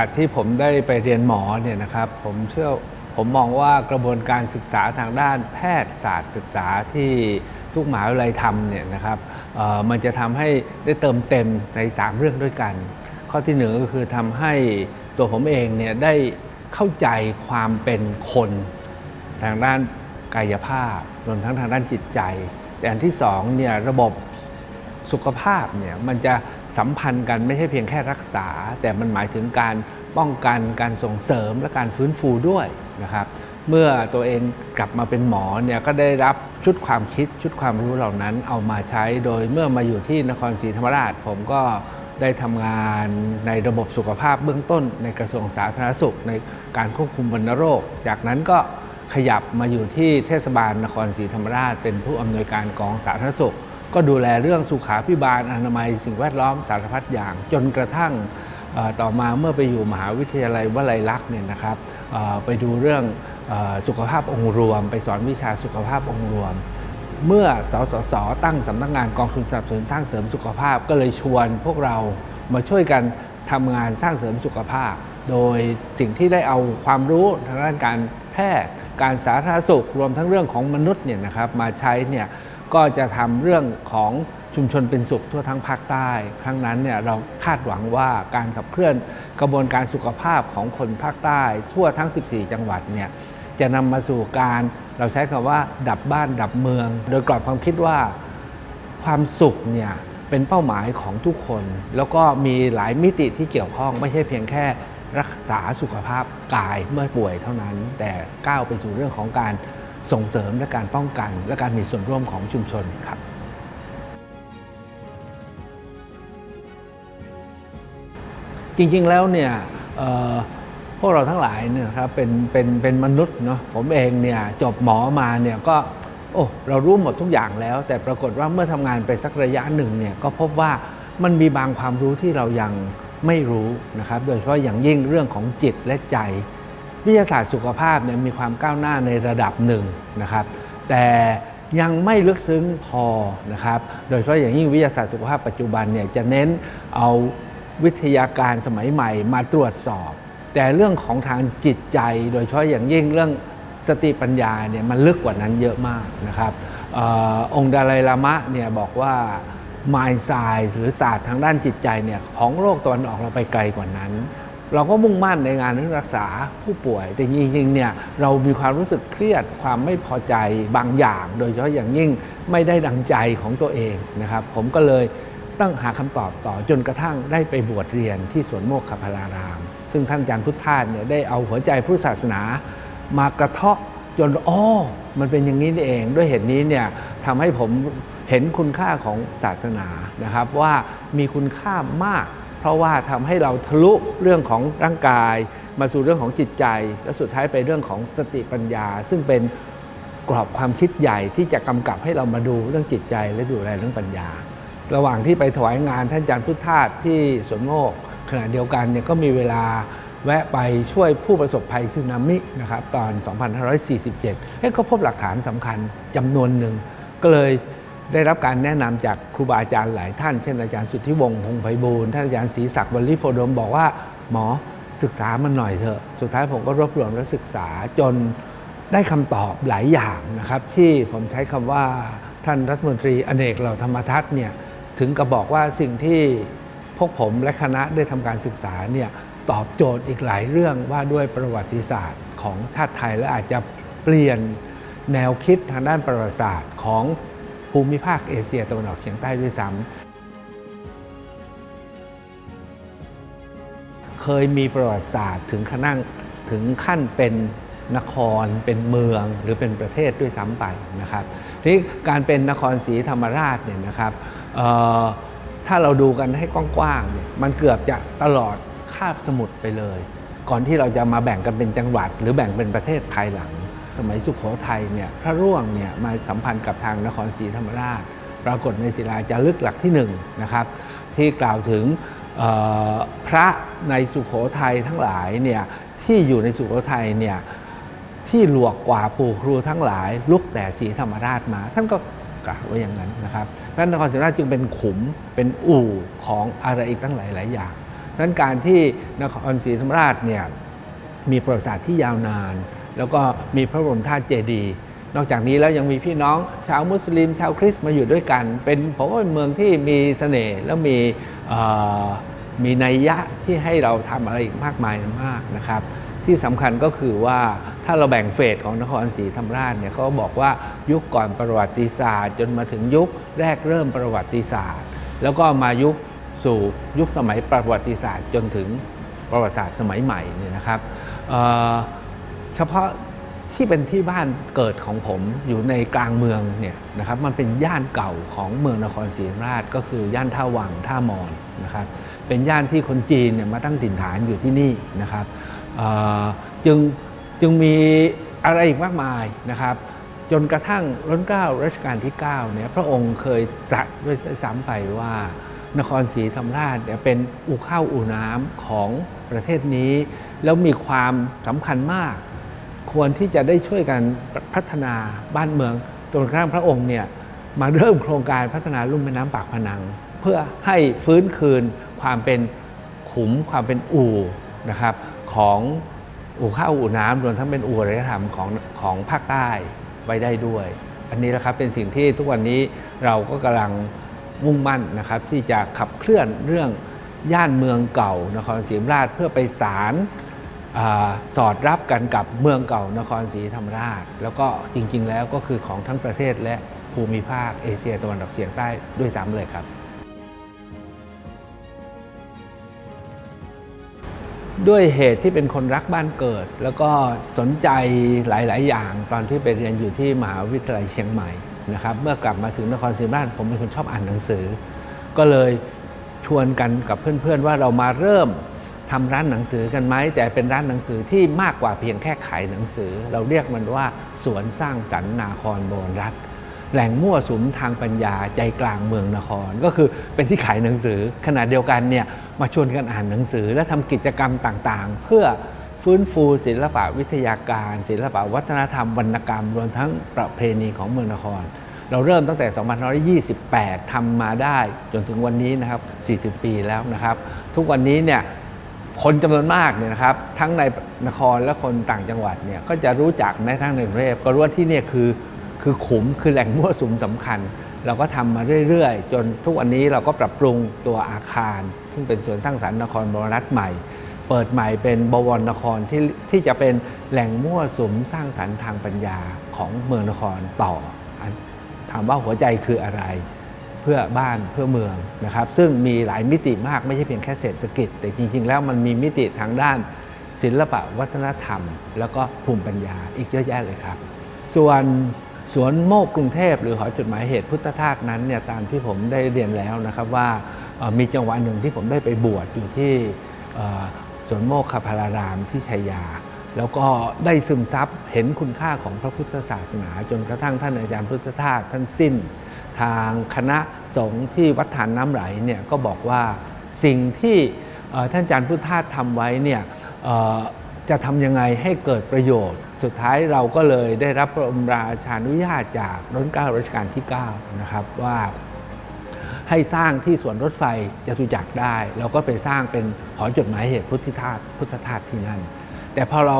าสที่ผมได้ไปเรียนหมอเนี่ยนะครับ ผมเชื่อผมมองว่ากระบวนการศึกษาทางด้านแพทยศาสตร์ศึกษาที่ทุกมหาวิทยาลัยทำเนี่ยนะครับมันจะทำให้ได้เติมเต็มใน 3 เรื่องด้วยกัน ข้อที่หนึ่งก็คือทำให้ตัวผมเองเนี่ยได้เข้าใจความเป็นคน ทางด้านกายภาพรวมทั้งทางด้านจิตใจ แต่อันที่สองเนี่ยระบบสุขภาพเนี่ยมันจะ สัมพันธ์กันไม่ใช่เพียงแค่รักษา แต่มันหมายถึงการป้องกันการส่งเสริมและการฟื้นฟูด้วยนะครับ เมื่อตัวเองกลับมาเป็นหมอเนี่ยก็ได้รับชุดความคิดชุดความรู้เหล่านั้นเอามาใช้โดยเมื่อมาอยู่ที่นครศรีธรรมราช ผมก็ได้ทำงานในระบบสุขภาพเบื้องต้น ในกระทรวงสาธารณสุข ในการควบคุมวัณโรค จากนั้นก็ขยับมาอยู่ที่เทศบาลนครศรีธรรมราช เป็นผู้อำนวยการกองสาธารณสุข ก็ดูแลเรื่องสุขาพิบาลอนามัยสิ่งแวดล้อมสารพัดอย่าง จนกระทั่งต่อมาเมื่อไปอยู่มหาวิทยาลัยวลัยลักษณ์เนี่ยนะครับไปดูเรื่องสุขภาพองค์รวม ไปสอนวิชาสุขภาพองค์รวม เมื่อสสสตั้งสำนักงานกองทุนสนับสนุนสร้างเสริมสุขภาพก็เลยชวนพวกเรามาช่วยกันทำงานสร้างเสริมสุขภาพ โดยสิ่งที่ได้เอาความรู้ทางด้านการแพทย์การสาธารณสุขรวมทั้งเรื่องของมนุษย์เนี่ยนะครับมาใช้เนี่ย ก็จะทำเรื่องของชุมชนเป็นสุขทั่วทั้งภาคใต้ ครั้งนั้นเนี่ยเราคาดหวังว่าการขับเคลื่อนกระบวนการสุขภาพของคนภาคใต้ ทั่วทั้ง 14 จังหวัดเนี่ยจะนำมาสู่การเราใช้คำว่า ดับบ้านดับเมือง โดยกรอบความคิดว่าความสุขเนี่ยเป็นเป้าหมายของทุกคน แล้วก็มีหลายมิติที่เกี่ยวข้องไม่ใช่เพียงแค่รักษาสุขภาพกายเมื่อป่วยเท่านั้น แต่ก้าวไปสู่เรื่องของการ ส่งเสริมและการป้องกัน และการมีส่วนร่วมของชุมชนครับจริงๆแล้วเนี่ยพวกเราทั้งหลายเนี่ยนะครับเป็นเป็นเป็นมนุษย์เนาะผมเองเนี่ยจบหมอมาเนี่ยก็โอ้เรารู้หมดทุกอย่างแล้ว แต่ปรากฏว่าเมื่อทำงานไปสักระยะหนึ่งเนี่ยก็พบว่ามันมีบางความรู้ที่เรายังไม่รู้นะครับ โดยเฉพาะอย่างยิ่งเรื่องของจิตและใจ วิทยาศาสตร์สุขภาพเนี่ยมีความก้าวหน้าในระดับหนึ่งนะครับ แต่ยังไม่ลึกซึ้งพอนะครับ โดยเฉพาะอย่างยิ่งวิทยาศาสตร์สุขภาพปัจจุบันเนี่ยจะเน้นเอาวิทยาการสมัยใหม่มาตรวจสอบ แต่เรื่องของทางจิตใจ โดยเฉพาะอย่างยิ่งเรื่องสติปัญญาเนี่ยมันลึกกว่านั้นเยอะมากนะครับออองค์ดาลัยลามะเนี่ยบอกว่า mind science หรือศาสตร์ทางด้านจิตใจเนี่ยของโลกตะวันออกเราไปไกลกว่านั้น เราก็มุ่งมั่นในงานเรื่องรักษาผู้ป่วย แต่จริงๆเนี่ยเรามีความรู้สึกเครียดความไม่พอใจบางอย่าง โดยเฉพาะอย่างยิ่งไม่ได้ดังใจของตัวเองนะครับ ผมก็เลยต้องหาคำตอบต่อจนกระทั่งได้ไปบวชเรียนที่สวนโมกขพลาราม ซึ่งท่านอาจารย์พุทธาเนี่ยได้เอาหัวใจพุทธศาสนามากระเทาะจนอ๋อมันเป็นอย่างนี้เอง ด้วยเหตุนี้เนี่ยทำให้ผมเห็นคุณค่าของศาสนานะครับ ว่ามีคุณค่ามาก เพราะว่าทำให้เราทะลุเรื่องของร่างกาย มาสู่เรื่องของจิตใจ และสุดท้ายไปเรื่องของสติปัญญา ซึ่งเป็นกรอบความคิดใหญ่ที่จะกำกับให้เรามาดูเรื่องจิตใจและดูแลเรื่องปัญญา ระหว่างที่ไปถวายงานท่านอาจารย์พุทธทาสที่สวนโมกขณะเดียวกันเนี่ยก็มีเวลาแวะไปช่วยผู้ประสบภัยสึนามินะครับตอน 2547เฮ้ก็พบหลักฐานสำคัญจำนวนหนึ่งก็เลย ได้รับการแนะนำจากครูบาอาจารย์หลายท่าน เช่นอาจารย์สุทธิวงศ์พงษ์ไพบูลย์ท่านอาจารย์ศรีศักดิ์วลีโพดมบอกว่า หมอศึกษามันหน่อยเถอะ สุดท้ายผมก็รวบรวมและศึกษาจนได้คำตอบหลายอย่างนะครับ ที่ผมใช้คำว่าท่านรัฐมนตรีอเนกเหล่าธรรมทัศน์เนี่ยถึงกับบอกว่าสิ่งที่พวกผมและคณะได้ทำการศึกษาเนี่ยตอบโจทย์อีกหลายเรื่องว่าด้วยประวัติศาสตร์ของชาติไทยและอาจจะเปลี่ยนแนวคิดทางด้านประวัติศาสตร์ของ ภูมิภาคเอเชียตะวันออกเฉียงใต้ด้วยซ้ำเคยมีประวัติศาสตร์ถึงขนาดถึงขั้นเป็นนครเป็นเมืองหรือเป็นประเทศด้วยซ้ำไปนะครับทีนี้การเป็นนครศรีธรรมราชเนี่ยนะครับถ้าเราดูกันให้กว้างๆเนี่ยมันเกือบจะตลอดคาบสมุทรไปเลย ก่อนที่เราจะมาแบ่งกันเป็นจังหวัด หรือแบ่งเป็นประเทศภายหลัง สมัยสุขโขทัยเนี่ยพระร่วงเนี่ยมาสัมพันธ์กับทางนครศรีธรรมราช ปรากฏในศิลาจารึกหลักที่หนึ่งนะครับที่กล่าวถึงพระในสุขโขทัยทั้งหลายเนี่ยที่อยู่ในสุโขทัยเนี่ยที่หลวกกว่าปู่ครูทั้งหลาย ลุกแต่ศรีธรรมราชมา ท่านก็กล่าวไว้อย่างนั้นนะครับเพราะนั้นนครศรีธรรมราชจึงเป็นขุมเป็นอู่ของอะไรอีกตั้งหลายหลายอย่างเพราะฉะดังนั้นการที่นครศรีธรรมราชเนี่ยมีประวัติศาสตร์ที่ยาวนาน แล้วก็มีพระบรมธาตุเจดีย์นอกจากนี้แล้วยังมีพี่น้องชาวมุสลิมชาวคริสต์มาอยู่ด้วยกัน เป็นผมว่าเป็นเมืองที่มีเสน่ห์แล้วมีมีนัยยะที่ให้เราทำอะไรอีกมากมายมากนะครับ ที่สำคัญก็คือว่าถ้าเราแบ่งเฟสของนครศรีธรรมราชเนี่ยเขาบอกว่ายุคก่อนประวัติศาสตร์ จนมาถึงยุคแรกเริ่มประวัติศาสตร์ แล้วก็มายุคสู่ยุคสมัยประวัติศาสตร์ จนถึงประวัติศาสตร์สมัยใหม่เนี่ยนะครับ ฉพาะที่เป็นที่บ้านเกิดของผมอยู่ในกลางเมืองเนี่ยนะครับมันเป็นย่านเก่าของเมืองนครศรีธรรมราชก็คือย่านท่าวังท่ามอนนะครับเป็นย่านที่คนจีนเนี่ยมาตั้งถิ่นฐานอยู่ที่นี่นะครับจึงจึงมีอะไรอีกมากมายนะครับ จนกระทั่งรัชการัชกาลที่9เนี่ยพระองค์เคยตรัสด้วยซ้ำไปว่านครศรีธรรมราชเนี่ยเป็นอู่ข้าวอู่น้ำของประเทศนี้ แล้วมีความสำคัญมาก ควรที่จะได้ช่วยกันพัฒนาบ้านเมืองจนกระทั่งพระองค์เนี่ยมาเริ่มโครงการพัฒนาลุ่มแม่น้ำปากพนัง เพื่อให้ฟื้นคืนความเป็นขุมความเป็นอู่นะครับของอู่ข้าวอู่น้ำรวมทั้งเป็นอู่อารยธรรมของของภาคใต้ไว้ได้ด้วย อันนี้นะครับเป็นสิ่งที่ทุกวันนี้เราก็กำลังมุ่งมั่นนะครับที่จะขับเคลื่อนเรื่องย่านเมืองเก่านครศรีธรรมราชเพื่อไปสาร สอดรับกันกับเมืองเก่านครศรีธรรมราช แล้วก็จริง ๆ แล้วก็คือของทั้งประเทศและภูมิภาคเอเชียตะวันออกเฉียงใต้ด้วยซ้ำเลยครับ ด้วยเหตุที่เป็นคนรักบ้านเกิด แล้วก็สนใจหลาย ๆ อย่างตอนที่ไปเรียนอยู่ที่มหาวิทยาลัยเชียงใหม่นะครับเมื่อกลับมาถึงนครศรีธรรมราชผมเป็นคนชอบอ่านหนังสือ ก็เลยชวนกันกับเพื่อน ๆ ว่าเรามาเริ่ม ทำร้านหนังสือกันไหมแต่เป็นร้านหนังสือที่มากกว่าเพียงแค่ขายหนังสือ เราเรียกมันว่าสวนสร้างสรรค์นาครโบนรัฐแหล่งมั่วสุมทางปัญญาใจกลางเมืองนคร ก็คือเป็นที่ขายหนังสือขณะเดียวกันเนี่ยมาชวนกันอ่านหนังสือ และทำกิจกรรมต่างๆ เพื่อฟื้นฟูศิลปะวิทยาการ ศิลปะวัฒนธรรมวรรณกรรมรวมทั้งประเพณีของเมืองนคร เราเริ่มตั้งแต่ 2528ทำมาได้จนถึงวันนี้นะครับ 40 ปีแล้วนะครับ ทุกวันนี้เนี่ย คนจำนวนมากเนี่ยนะครับทั้งในนครและคนต่างจังหวัดเนี่ยก็จะรู้จักแม้ทั้งในกรุงเทพก็รู้ว่าที่นี่คือคือขุมคือแหล่งมั่วสุมสำคัญ เราก็ทำมาเรื่อยๆ จนทุกวันนี้เราก็ปรับปรุงตัวอาคาร ซึ่งเป็นสวนสร้างสรรค์นครบวรรัฐใหม่ เปิดใหม่เป็นบวรนครที่ที่จะเป็นแหล่งมั่วสุมสร้างสรรค์ทางปัญญาของเมืองนครต่อถามว่าหัวใจคืออะไร เพื่อบ้านเพื่อเมืองนะครับ ซึ่งมีหลายมิติมากไม่ใช่เพียงแค่เศรษฐกิจ แต่จริง ๆ แล้วมันมีมิติทางด้าน ศิลปะวัฒนธรรม แล้วก็ภูมิปัญญาอีกเยอะแยะเลยครับ ส่วนสวนโมกกรุงเทพหรือหอจดหมายเหตุพุทธทาสนั้นเนี่ยตามที่ผมได้เรียนแล้วนะครับว่ามีจังหวะหนึ่งที่ผมได้ไปบวชอยู่ที่สวนโมกขพารารามที่ชัยยา แล้วก็ได้ซึมซับเห็นคุณค่าของพระพุทธศาสนา จนกระทั่งท่านอาจารย์พุทธทาสท่านสิ้น ทางคณะสงฆ์ที่วัดฐานน้ำไหลเนี่ยก็บอกว่าสิ่งที่ท่านอาจารย์พุทธทาสทำไว้เนี่ยจะทำยังไงให้เกิดประโยชน์ สุดท้ายเราก็เลยได้รับพระบรมราชานุญาตจากรัชกาลรัชกาลที่ 9 นะครับว่าให้สร้างที่สวนรถไฟจตุจักรได้เราก็ไปสร้างเป็นหอจดหมายเหตุพุทธทาสพุทธทาสที่นั่น แต่พอเรา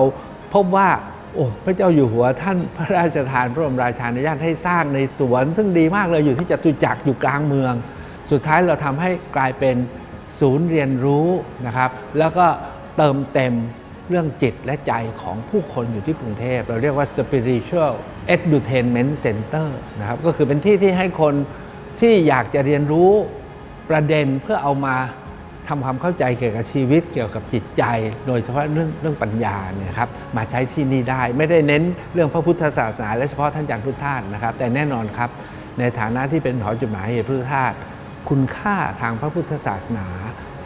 พบว่า โอ้พระเจ้าอยู่หัวท่านพระราชทานพระบรมราชานุญาตให้สร้างในสวน ซึ่งดีมากเลยอยู่ที่จตุจักรอยู่กลางเมือง สุดท้ายเราทำให้กลายเป็นศูนย์เรียนรู้นะครับ แล้วก็เติมเต็มเรื่องจิตและใจของผู้คนอยู่ที่กรุงเทพ เราเรียกว่า spiritual edutainment center นะครับ ก็คือเป็นที่ที่ให้คนที่อยากจะเรียนรู้ประเด็นเพื่อเอามา ทำความเข้าใจเกี่ยวกับชีวิตเกี่ยวกับจิตใจ โดยเฉพาะเรื่องเรื่องปัญญาเนี่ยครับมาใช้ที่นี่ได้ไม่ได้เน้นเรื่องพระพุทธศาสนาและเฉพาะท่านอาจารย์พุทธทาสนะครับ แต่แน่นอนครับ ในฐานะที่เป็นหอจดหมายเหตุพุทธทาสคุณค่าทางพระพุทธศาสนา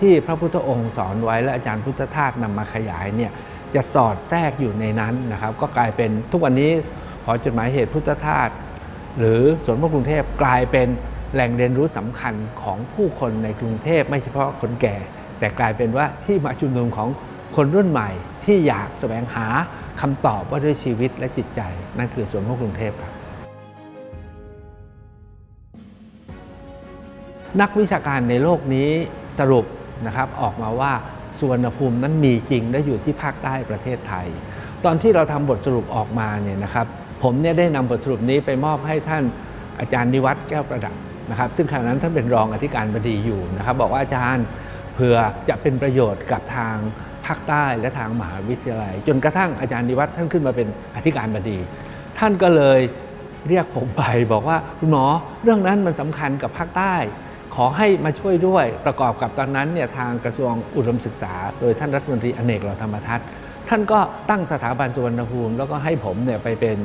ที่พระพุทธองค์สอนไว้และอาจารย์พุทธทาสนำมาขยายเนี่ยจะสอดแทรกอยู่ในนั้นนะครับ ก็กลายเป็นทุกวันนี้หอจดหมายเหตุพุทธทาสหรือสวนพระกรุงเทพกลายเป็น แหล่งเรียนรู้สำคัญของผู้คนในกรุงเทพไม่เฉพาะคนแก่ แต่กลายเป็นว่าที่มาชุมนุมของคนรุ่นใหม่ ที่อยากแสวงหาคำตอบว่าด้วยชีวิตและจิตใจ นั่นคือสวนพระกรุงเทพครับนักวิชาการในโลกนี้สรุปนะครับออกมาว่าสุวรรณภูมินั้นมีจริงและอยู่ที่ภาคใต้ประเทศไทย ตอนที่เราทำบทสรุปออกมาเนี่ยนะครับผมเนี่ยได้นำบทสรุปนี้ไปมอบให้ท่านอาจารย์นิวัฒน์แก้วประดับ นะครับซึ่งขณะนั้นท่านเป็นรองอธิการบดีอยู่นะครับบอกว่าอาจารย์เผื่อจะเป็นประโยชน์กับทางภาคใต้และทางมหาวิทยาลัย จนกระทั่งอาจารย์นิวัฒน์ท่านขึ้นมาเป็นอธิการบดี ท่านก็เลยเรียกผมไปบอกว่าคุณหมอเรื่องนั้นมันสำคัญกับภาคใต้ ขอให้มาช่วยด้วยประกอบกับตอนนั้นเนี่ยทางกระทรวงอุดมศึกษา โดยท่านรัฐมนตรีอเนกเหล่าธรรมทัศน์ท่านก็ตั้งสถาบันสุวรรณภูมิ แล้วก็ให้ผมเนี่ยไปเป็น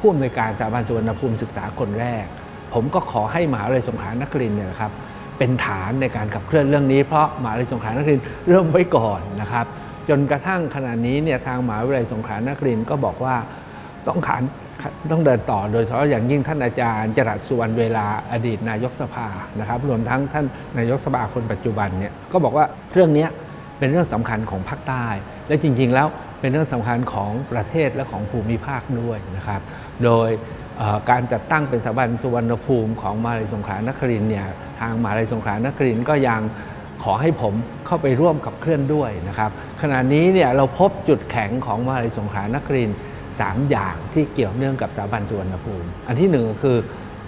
ผู้อำนวยการสถาบันสุวรรณภูมิศึกษาคนแรก ผมก็ขอให้มหาวิทยาลัยสงขลานครินทร์เนี่ยนะครับเป็นฐานในการขับเคลื่อนเรื่องนี้เพราะมหาวิทยาลัยสงขลานครินทร์เริ่มไว้ก่อนนะครับ จนกระทั่งขณะนี้เนี่ยทางมหาวิทยาลัยสงขลานครินทร์ก็บอกว่าต้องขานต้องเดินต่อโดยเฉพาะอย่างยิ่งท่านอาจารย์จรัสสุวรรณเวลาอดีตนายกสภานะครับ รวมทั้งท่านนายกสภาคนปัจจุบันเนี่ยก็บอกว่าเรื่องนี้เป็นเรื่องสำคัญของภาคใต้ และจริง ๆ แล้วเป็นเรื่องสำคัญของประเทศและของภูมิภาคด้วยนะครับ โดย การจัดตั้งเป็นสถาบันสุวรรณภูมิของมหาลัยสงขลานครินเนี่ยทางมหาลัยสงขลานครินก็ยังขอให้ผมเข้าไปร่วมกับเคลื่อนด้วยนะครับขณะนี้เนี่ยเราพบจุดแข็งของมหาลัยสงขลานครินสามอย่างที่เกี่ยวเนื่องกับสถาบันสุวรรณภูมิ อันที่หนึ่งก็คือ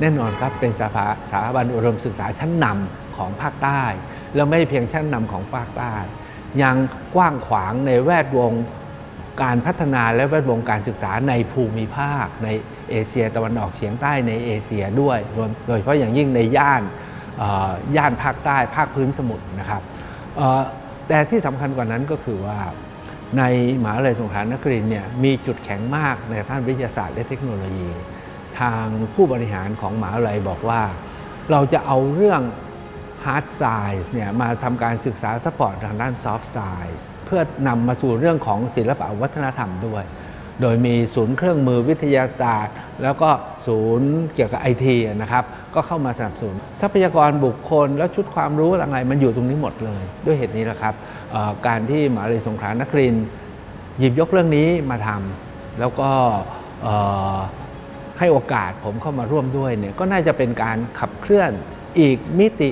แน่นอนครับเป็นสถาสถาบันอุดมศึกษาชั้นนำของภาคใต้ แล้วไม่เพียงชั้นนำของภาคใต้ ยังกว้างขวางในแวดวง การพัฒนาและแวดวงการศึกษาในภูมิภาค ในเอเชียตะวันออกเฉียงใต้ในเอเชียด้วยรวมโดยเฉพาะอย่างยิ่งในย่านย่านภาคใต้ภาคพื้นสมุทรนะครับแต่ที่สำคัญกว่านั้นก็คือว่าในมหาวิทยาลัยสงขลานครินเนี่ยมีจุดแข็งมากในด้านวิทยาศาสตร์และเทคโนโลยี ทางผู้บริหารของมหาวิทยาลัยบอกว่า เราจะเอาเรื่อง Hard Science เนี่ยมาทำการศึกษาสปอร์ตทางด้าน Soft Science พื่อนำมาสู่เรื่องของศิลปะวัฒนธรรมด้วย โดยมีศูนย์เครื่องมือวิทยาศาสตร์ แล้วก็ศูนย์เกี่ยวกับไอทีนะครับก็เข้ามาสนับสนุนทรัพยากรบุคคล และชุดความรู้อะไรมันอยู่ตรงนี้หมดเลย ด้วยเหตุนี้แหละครับการที่มหาลัยสงขลานครินหยิบยกเรื่องนี้มาทำแล้วก็ให้โอกาสผมเข้ามาร่วมด้วยเนี่ยก็น่าจะเป็นการขับเคลื่อนอีกมิติ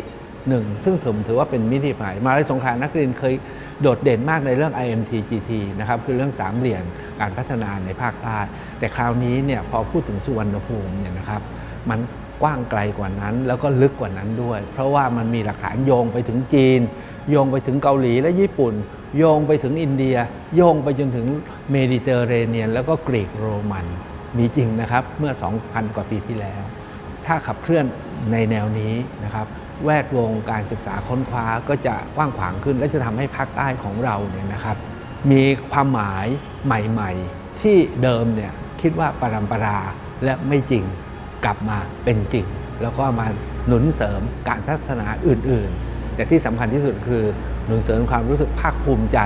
หนึ่ง ซึ่งผมถือว่าเป็นมิติใหม่มาลัยสงขลานักเรียนเคย โดดเด่นมากในเรื่อง IMT GT นะครับคือเรื่องสามเหลี่ยมการพัฒนาในภาคใต้แต่คราวนี้เนี่ยพอพูดถึงสุวรรณภูมิเนี่ยนะครับมันกว้างไกลกว่านั้นแล้วก็ลึกกว่านั้นด้วย เพราะว่ามันมีหลักฐานโยงไปถึงจีน โยงไปถึงเกาหลีและญี่ปุ่น โยงไปถึงอินเดีย โยงไปจนถึงเมดิเตอร์เรเนียน แล้วก็กรีกโรมันมีจริงนะครับเมื่อ 2,000 กว่าปีที่แล้ว ถ้าขับเคลื่อนในแนวนี้นะครับ แวดวงการศึกษาค้นคว้าก็จะกว้างขวางขึ้น และจะทำให้ภาคใต้ของเราเนี่ยนะครับ มีความหมายใหม่ๆ ที่เดิมเนี่ยคิดว่าปรำปราและไม่จริงกลับมาเป็นจริง แล้วก็มาหนุนเสริมการพัฒนาอื่น ๆ แต่ที่สำคัญที่สุดคือหนุนเสริมความรู้สึกภาคภูมิใจ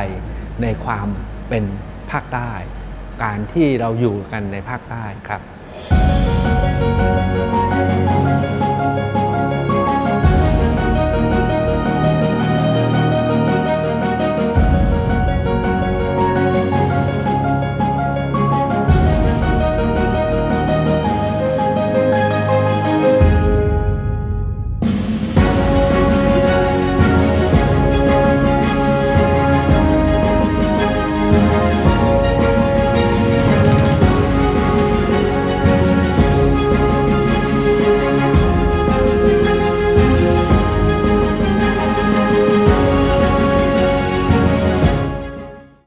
ในความเป็นภาคใต้ การที่เราอยู่กันในภาคใต้ครับ